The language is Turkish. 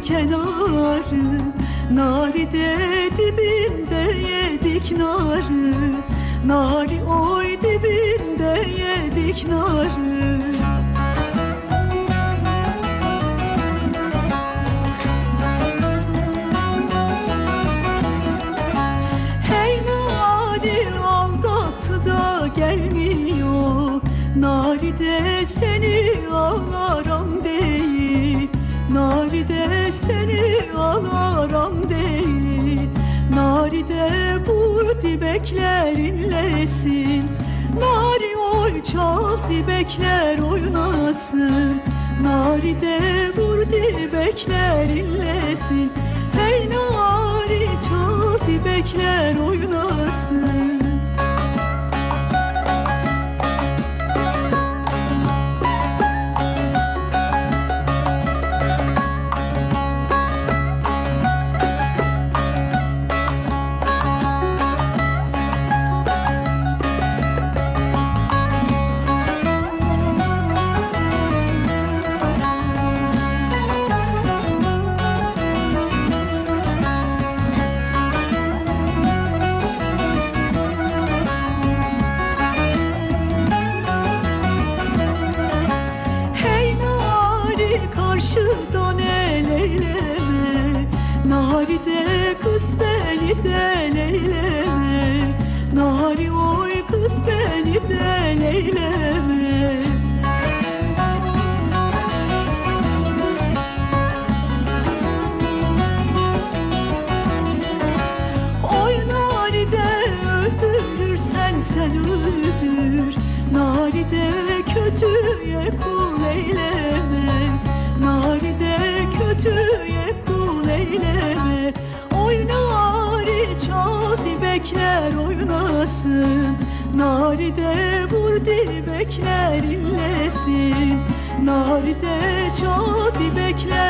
kenarı Naride dibinde yedik narı. Nari oy dibinde yedik narı. Hey nari aldattı da gelmiyor. Naride seni Naride vur dibekler inlesin Nari oy çal dibekler oynasın. Naride vur dibekler inlesin Hey nari çal dibekler oynasın karşıdan el eyleme Nari de kız beni de leyleme Nari oy kız beni de leyleme Oy naride öldürürsen sen öldür Naride kötüye kul oynasın Naride vur dibekler inlesin Naride çal dibekler